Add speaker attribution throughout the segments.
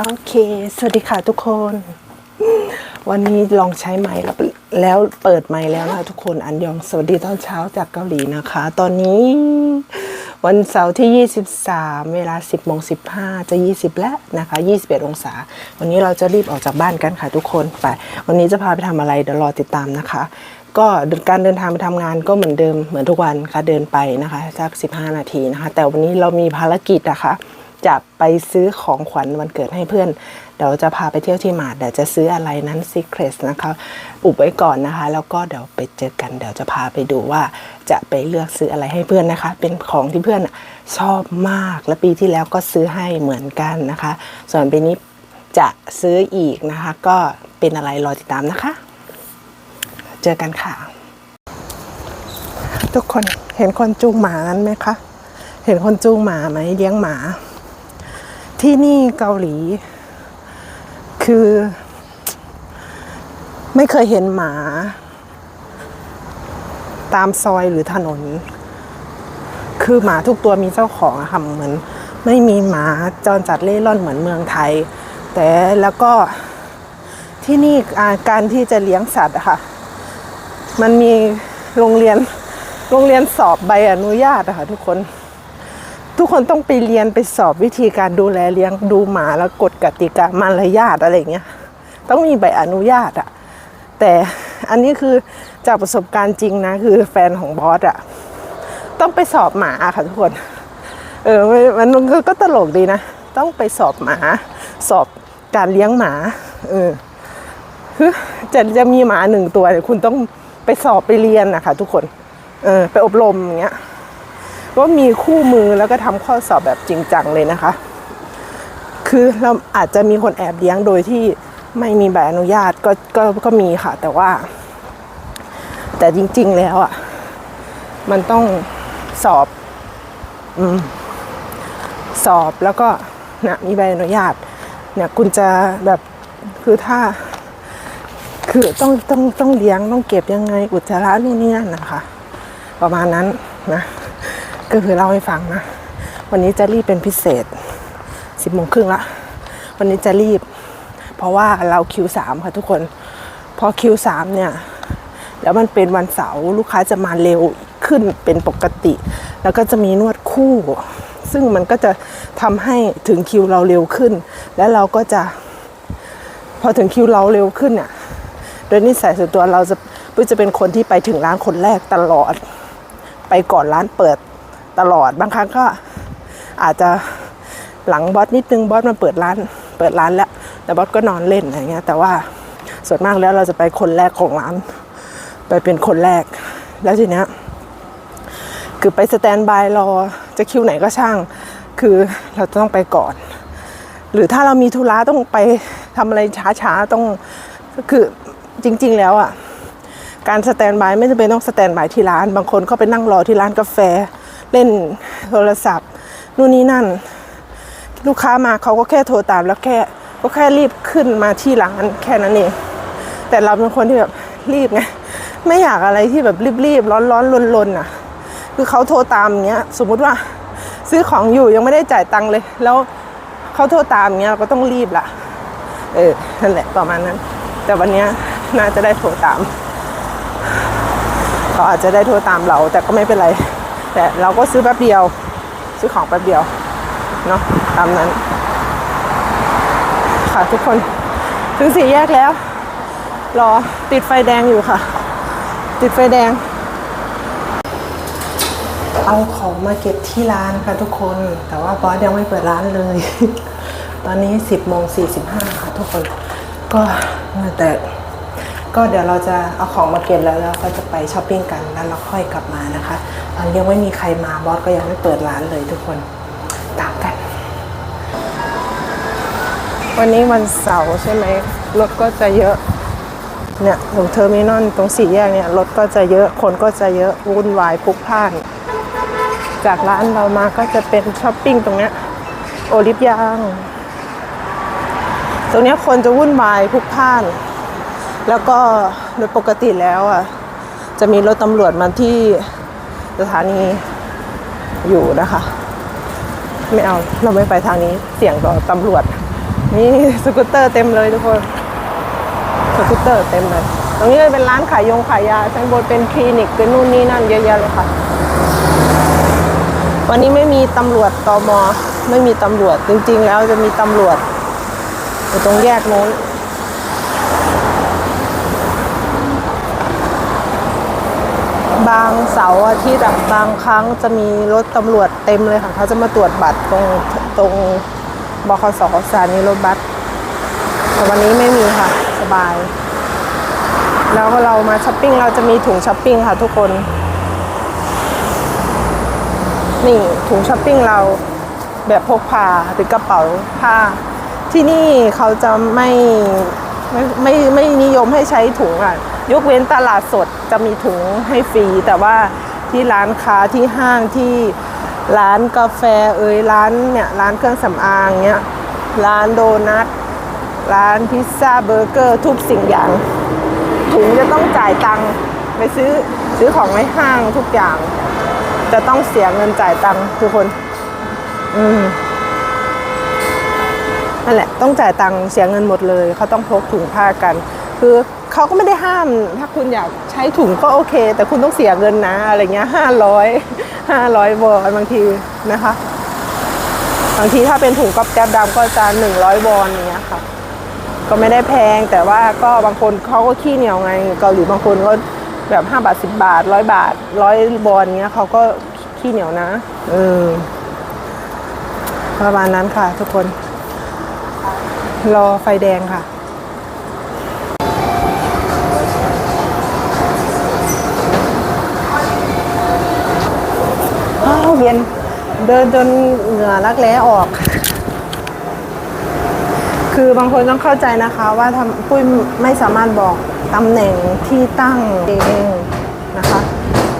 Speaker 1: โอเค สวัสดีค่ะทุกคน วันนี้ลองใช้ไม้แล้วแล้วเปิดไม้แล้วนะคะทุกคนอันยองสวัสดีตอนเช้าจากเกาหลีนะคะ ตอนนี้วันเสาร์ที่ 23 เวลา 10โมง15 จะ 20 แล้วนะคะ 21 องศา วันนี้เราจะรีบออกจากบ้านกันค่ะทุกคนไปวันนี้จะพาไปทำอะไรเดี๋ยวรอติดตามนะคะ ก็การเดินทางไปทำงานก็เหมือนเดิมเหมือนทุกวันค่ะเดินไปนะคะสัก 15 นาทีนะคะ แต่วันนี้เรามีภารกิจนะคะ จะไปซื้อของขวัญวันเกิดให้เพื่อน เดี๋ยวจะพาไปเที่ยวที่มาดเดี๋ยวจะซื้ออะไรนั้น Secret นะคะอุบไว้ก่อนนะคะ แล้วก็เดี๋ยวไปเจอกันเดี๋ยวจะพาไปดูว่าจะไปเลือกซื้ออะไรให้เพื่อนนะคะ เป็นของที่เพื่อนชอบมากและปีที่แล้วก็ซื้อให้เหมือนกันนะคะ ส่วนปีนี้จะซื้ออีกนะคะ ก็เป็นอะไรรอติดตามนะคะ เจอกันค่ะ ทุกคนเห็นคนจูงหมานั้นไหมคะเห็นคนจูงหมาไหมเลี้ยงหมา ที่นี่เกาหลี คือ ไม่เคยเห็นหมา ตามซอยหรือถนน คือหมาทุกตัวมีเจ้าของอะค่ะเหมือน ไม่มีหมาจรจัดเล่ร่อนเหมือนเมืองไทย แต่แล้วก็ที่นี่การที่จะเลี้ยงสัตว์อะค่ะ มันมีโรงเรียนโรงเรียนสอบใบอนุญาตอะค่ะทุกคน ทุกคนต้องไปเรียนไปสอบวิธีการดูแลเลี้ยงดูหมาแล้วกฎกติกามารยาทอะไรเงี้ยต้องมีใบอนุญาตอะแต่อันนี้คือจากประสบการณ์จริงนะ คือแฟนของบอสอะต้องไปสอบหมาค่ะทุกคน เออมันมันก็ตลกดีนะ ต้องไปสอบหมา สอบการเลี้ยงหมา เออคือจะจะมีหมาหนึ่งตัวเนี่ยคุณต้องไปสอบไปเรียนนะคะทุกคน เออไปอบรมอย่างเงี้ย ว่ามีคู่มือแล้วก็ทำข้อสอบแบบจริงจังเลยนะคะ คือเราอาจจะมีคนแอบเลี้ยงโดยที่ไม่มีใบอนุญาตก็ก็ก็มีค่ะ แต่ว่า แต่จริง ๆ แล้วอะ มันต้องสอบอืมสอบแล้วก็นะมีใบอนุญาต เนี่ยคุณจะแบบคือถ้า คือต้องต้องต้องเลี้ยงต้องเก็บยังไงอุจจาระนู่นนี่นั่นนะคะ ประมาณนั้นนะ ก็คือเล่าให้ฟังนะ วันนี้จะรีบเป็นพิเศษสิบโมงครึ่งละวันนี้จะรีบ เพราะว่าเราคิวสามค่ะทุกคน พอคิวสามเนี่ยแล้วมันเป็นวันเสาร์ลูกค้าจะมาเร็วขึ้นเป็นปกติ แล้วก็จะมีนวดคู่ ซึ่งมันก็จะทำให้ถึงคิวเราเร็วขึ้น แล้วเราก็จะ พอถึงคิวเราเร็วขึ้นเนี่ยโดยนิสัยส่วนตัวเราจะปุ้ยจะเป็นคนที่ไปถึงร้านคนแรกตลอด ไปก่อนร้านเปิด ตลอด บางครั้งก็อาจจะหลังบอสนิดนึงบอสมาเปิดร้าน เปิดร้านแล้วแต่บอสก็นอนเล่นอะไรเงี้ย แต่ว่าส่วนมากแล้วเราจะไปคนแรกของร้าน ไปเป็นคนแรก แล้วทีเนี้ยคือไปสแตนบายรอจะคิวไหนก็ช่าง คือเราต้องไปก่อน หรือถ้าเรามีธุระต้องไปทำอะไรช้าๆต้องก็คือจริง ๆ แล้วอะการสแตนบายไม่จำเป็นต้องสแตนบายที่ร้าน บางคนเขาไปนั่งรอที่ร้านกาแฟ เล่นโทรศัพท์นู่นนี่นั่น ลูกค้ามาเขาก็แค่โทรตามแล้วแค่ก็แค่รีบขึ้นมาที่ร้านแค่นั้นเองแต่เราเป็นคนที่แบบรีบไงไม่อยากอะไรที่แบบรีบๆร้อนๆลนๆอะ คือเขาโทรตามเงี้ย สมมุติว่าซื้อของอยู่ยังไม่ได้จ่ายตังค์เลย แล้วเขาโทรตามเงี้ยเราก็ต้องรีบละเออนั่นแหละประมาณนั้น แต่วันเนี้ยน่าจะได้โทรตามเขาอาจจะได้โทรตามเรา แต่ก็ไม่เป็นไร แต่เราก็ซื้อแป๊บเดียว ซื้อของแป๊บเดียว เนาะตามนั้น ค่ะทุกคน ถึงสี่แยกแล้ว รอติดไฟแดงอยู่ค่ะ ติดไฟแดง เอาของมาเก็บที่ร้านค่ะทุกคน แต่ว่าบอสยังไม่เปิดร้านเลย ตอนนี้10โมง45ค่ะทุกคน ก็แต่ ก็เดี๋ยวเราจะเอาของมาเก็บแล้วแล้วก็จะไปช้อปปิ้งกันแล้วเราค่อยกลับมานะคะตอนยังไม่มีใครมาบอสก็ยังไม่เปิดร้านเลยทุกคนตามกัน วันนี้วันเสาร์ใช่ไหมรถก็จะเยอะเนี่ยตรงเทอร์มินอลตรงสี่แยกเนี่ยรถก็จะเยอะคนก็จะเยอะวุ่นวายพลุกพล่าน จากร้านเรามาก็จะเป็นช้อปปิ้งตรงเนี้ยโอลิฟยาง ตรงเนี้ยคนจะวุ่นวายพลุกพล่าน แล้วก็โดยปกติแล้วอะจะมีรถตำรวจมาที่สถานีอยู่นะคะ ไม่เอาเราไม่ไปทางนี้เสี่ยงต่อตำรวจ นี่สกูตเตอร์เต็มเลยทุกคน สกูตเตอร์เต็มเลย ตรงนี้เป็นร้านขายยงขายยาชั้นบนเป็นคลินิกเป็นนู่นนี่นั่นเยอะแยะเลยค่ะ วันนี้ไม่มีตำรวจตอมไม่มีตำรวจจริง ๆ แล้วจะมีตำรวจอยู่ตรงแยกโน้น บางเสาร์อาทิตย์บางครั้งจะมีรถตำรวจเต็มเลยค่ะ เขาจะมาตรวจบัตรตรงตรงบคสสถานีรถบัสแต่วันนี้ไม่มีค่ะ สบาย แล้วเรามาช้อปปิ้งเราจะมีถุงช้อปปิ้งค่ะทุกคน นี่ถุงช้อปปิ้งเราแบบพกพาหรือกระเป๋าผ้า ที่นี่เขาจะไม่ไม่ไม่ไม่นิยมให้ใช้ถุงอะ ยกเว้นตลาดสดจะมีถุงให้ฟรี แต่ว่าที่ร้านค้าที่ห้างที่ร้านกาแฟเอ่ยร้านเนี่ยร้านเครื่องสำอางเนี้ยร้านโดนัทร้านพิซซ่าเบอร์เกอร์ทุกสิ่งอย่าง ถุงจะต้องจ่ายตังค์ไปซื้อซื้อของในห้างทุกอย่าง จะต้องเสียเงินจ่ายตังค์ทุกคน อืมนั่นแหละต้องจ่ายตังค์เสียเงินหมดเลย เขาต้องพกถุงผ้ากัน คือ เขาก็ไม่ได้ห้าม ถ้าคุณอยากใช้ถุงก็โอเค แต่คุณต้องเสียเงินนะ อะไรเงี้ยห้าร้อยห้าร้อยบอลบางทีนะคะ บางทีถ้าเป็นถุงก๊อบแก๊บดำก็จะหนึ่งร้อยบอลอย่างเงี้ยค่ะ ก็ไม่ได้แพงแต่ว่าก็บางคนเขาก็ขี้เหนียวไงเกาหลีบางคนก็แบบห้าบาทสิบบาทร้อยบาทร้อยบอลเงี้ยเขาก็ขี้เหนียวนะเออประมาณนั้นค่ะทุกคน รอไฟแดงค่ะ เย็น เดินจนเหงื่อรักแร้ออก คือบางคนต้องเข้าใจนะคะ ว่าทำปุ้ยไม่สามารถบอกตำแหน่งที่ตั้งเองนะคะ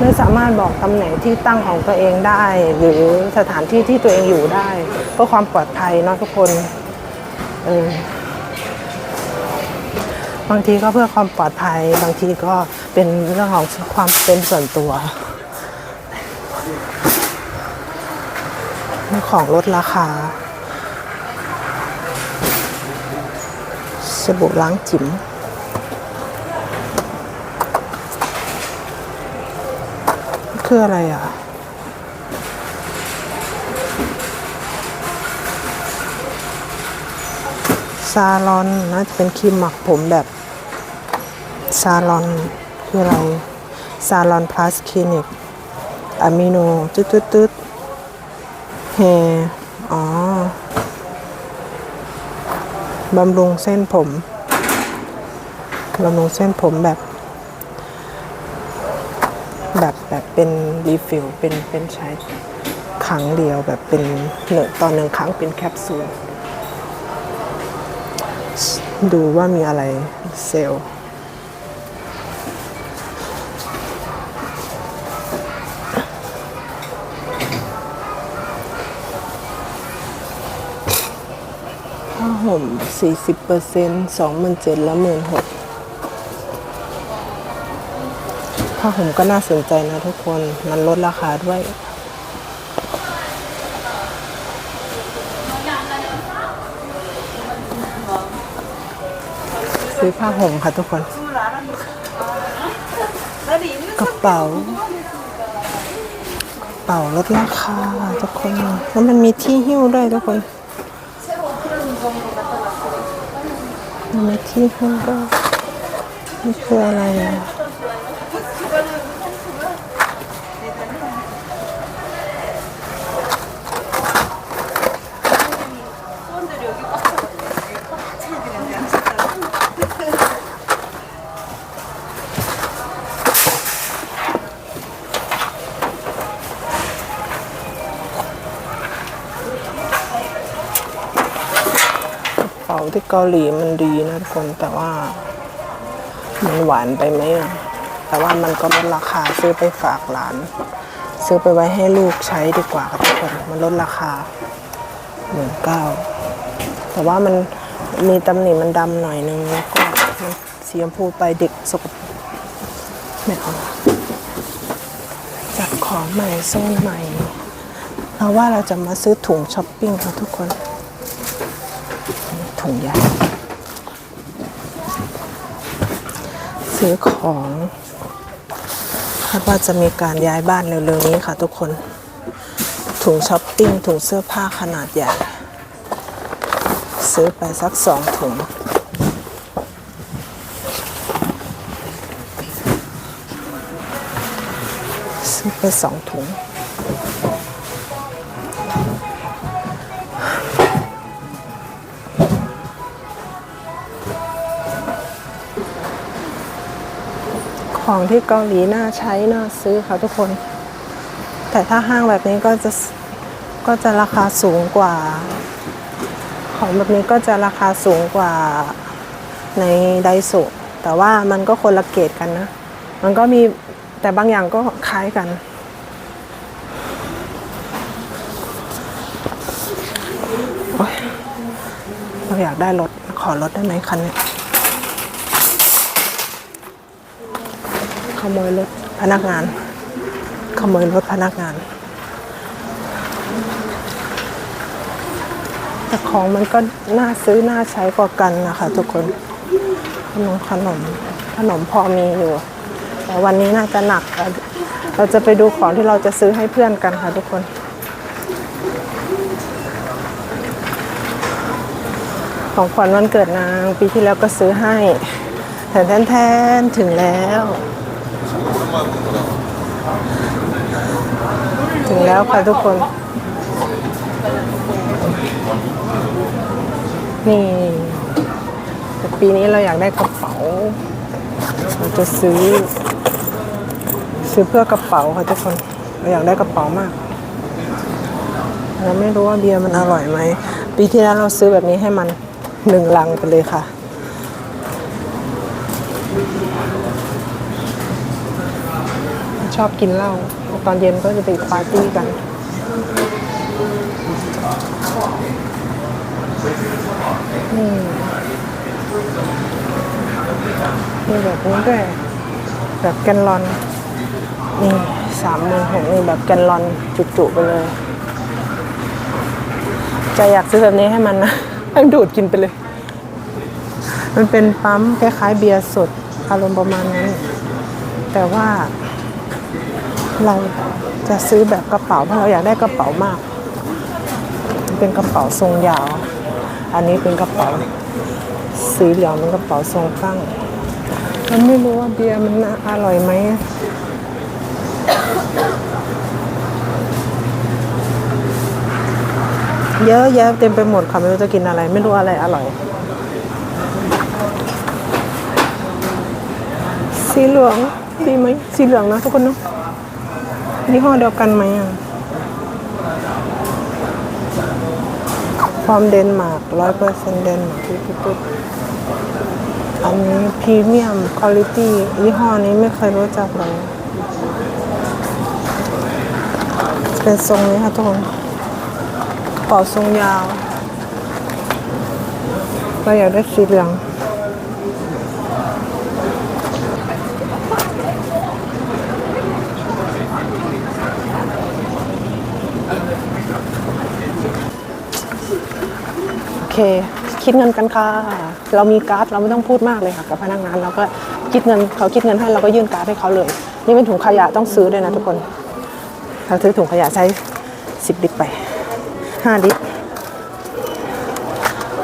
Speaker 1: ไม่สามารถบอกตำแหน่งที่ตั้งของตัวเองได้ หรือสถานที่ที่ตัวเองอยู่ได้เพื่อความปลอดภัยเนาะทุกคนเออบางทีก็เพื่อความปลอดภัย บางทีก็เป็นเรื่องของความเป็นส่วนตัว ของลดราคา สบู่ล้างจิ๋มคืออะไรอะ ซาลอนน่าจะเป็นครีมหมักผมแบบ ซาลอน คืออะไร ซาลอนพลัสคลินิกอะมิโนตึ๊ดตึ๊ ดตึ๊ดแฮอ๋อบำรุงเส้นผมบำรุงเส้นผมแบบ แบบแบบเป็นรีฟิลเป็นเป็นใช้ครั้งเดียวแบบเป็นหนึ่งตอนหนึ่งครั้งเป็นแคปซูล ดูว่ามีอะไรเซลล์ ห่ม 40เปอร์เซ็นต์27,000และ16,000ผ้าห่มก็น่าสนใจนะทุกคน มันลดราคาด้วยซื้อผ้าห่มค่ะทุกคน กระเป๋ากระเป๋าลดราคาทุกคน แล้วมันมีที่หิ้วด้วยทุกคน มันมีที่หิ้วด้วยนี่คืออะไรอะ ที่เกาหลีมันดีนะทุกคนแต่ว่า มันหวานไปไหมอะแต่ว่ามันก็ลดราคาซื้อไปฝากหลาน ซื้อไปไว้ให้ลูกใช้ดีกว่าครับทุกคนมันลดราคาหมื่นเก้าแต่ว่ามันมีตำหนิมันดำหน่อยนึงแล้วก็มันสีชมพูไปเด็กสกปรกไม่เอาจัดของใหม่โซนใหม่เราว่าเราจะมาซื้อถุงช้อปปิ้งค่ะทุกคน ถุงใหญ่ซื้อของคาดว่าจะมีการย้ายบ้านเร็วๆนี้ค่ะทุกคน ถุงช้อปปิ้ง ถุงเสื้อผ้าขนาดใหญ่ ซื้อไปสักสองถุงซื้อไปสองถุง ของที่เกาหลีน่าใช้น่าซื้อค่ะทุกคน แต่ถ้าห้างแบบนี้ก็จะก็จะราคาสูงกว่า ของแบบนี้ก็จะราคาสูงกว่าในไดโซะแต่ว่ามันก็คนละเกรดกันนะ มันก็มีแต่บางอย่างก็คล้ายกัน เราอยากได้รถ ขอรถได้ไหมคันนี้ ขโมยรถพนักงาน ขโมยรถพนักงาน แต่ของมันก็น่าซื้อน่าใช้กว่ากันนะคะทุกคนขนมขนมขนมพอมีอยู่ แต่วันนี้น่าจะหนัก เราจะไปดูของที่เราจะซื้อให้เพื่อนกันค่ะทุกคนของขวัญวันเกิดนางปีที่แล้วก็ซื้อให้แทนแทนแทนถึงแล้ว ถึงแล้วค่ะทุกคน นี่แต่ปีนี้เราอยากได้กระเป๋า เราจะซื้อ ซื้อเพื่อกระเป๋าค่ะทุกคน เราอยากได้กระเป๋ามาก เราไม่รู้ว่าเบียร์มันอร่อยไหม ปีที่แล้วเราซื้อแบบนี้ให้มันหนึ่งลังไปเลยค่ะ ชอบกินเหล้าตอนเย็นก็จะไปปาร์ตี้กัน นี่มีแบบนี้ด้วยแบบแกนลอน นี่สามหมื่นหกนี่แบบแกนลอนจุๆไปเลย จะอยากซื้อแบบนี้ให้มันนะให้มันดูดกินไปเลย มันเป็นปั๊มคล้ายๆเบียร์สดอารมณ์ประมาณนั้น แต่ว่า เราจะซื้อแบบกระเป๋าเพราะเราอยากได้กระเป๋ามาก เป็นกระเป๋าทรงยาว อันนี้เป็นกระเป๋าสีเหลืองเป็นกระเป๋าทรงตั้งเราไม่รู้ว่าเบียร์มันอร่อยไหมเยอะแยะเต็มไปหมดค่ะไม่รู้จะกินอะไร ไม่รู้อะไรอร่อย สีเหลืองดีไหมสีเหลืองนะทุกคนเนาะ ยี่ห้อเดียวกันไหมอะความเดนมาร์กร้อยเปอร์เซ็นต์เดนมาร์กที่ปุ๊บอันนี้พรีเมียมคุณภาพยี่ห้อนี้ไม่เคยรู้จักเลย เป็นทรงนี้ค่ะทุกคนกระเป๋าทรงยาวเราอยากได้สีเหลือง เค คิดเงินกันค่ะ เรามีการ์ดเราไม่ต้องพูดมากเลยค่ะกับพนักงานเราก็คิดเงินเขาคิดเงินให้เราก็ยื่นการ์ดให้เขาเลย นี่เป็นถุงขยะต้องซื้อด้วยนะทุกคนเราซื้อถุงขยะใช้สิบลิตรไปห้าลิตร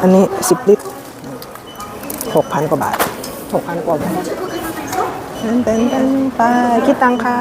Speaker 1: อันนี้สิบลิตรหกพันกว่าบาทหกพันกว่าบาทเต้นเต้นเต้นไปคิดตังค่ะ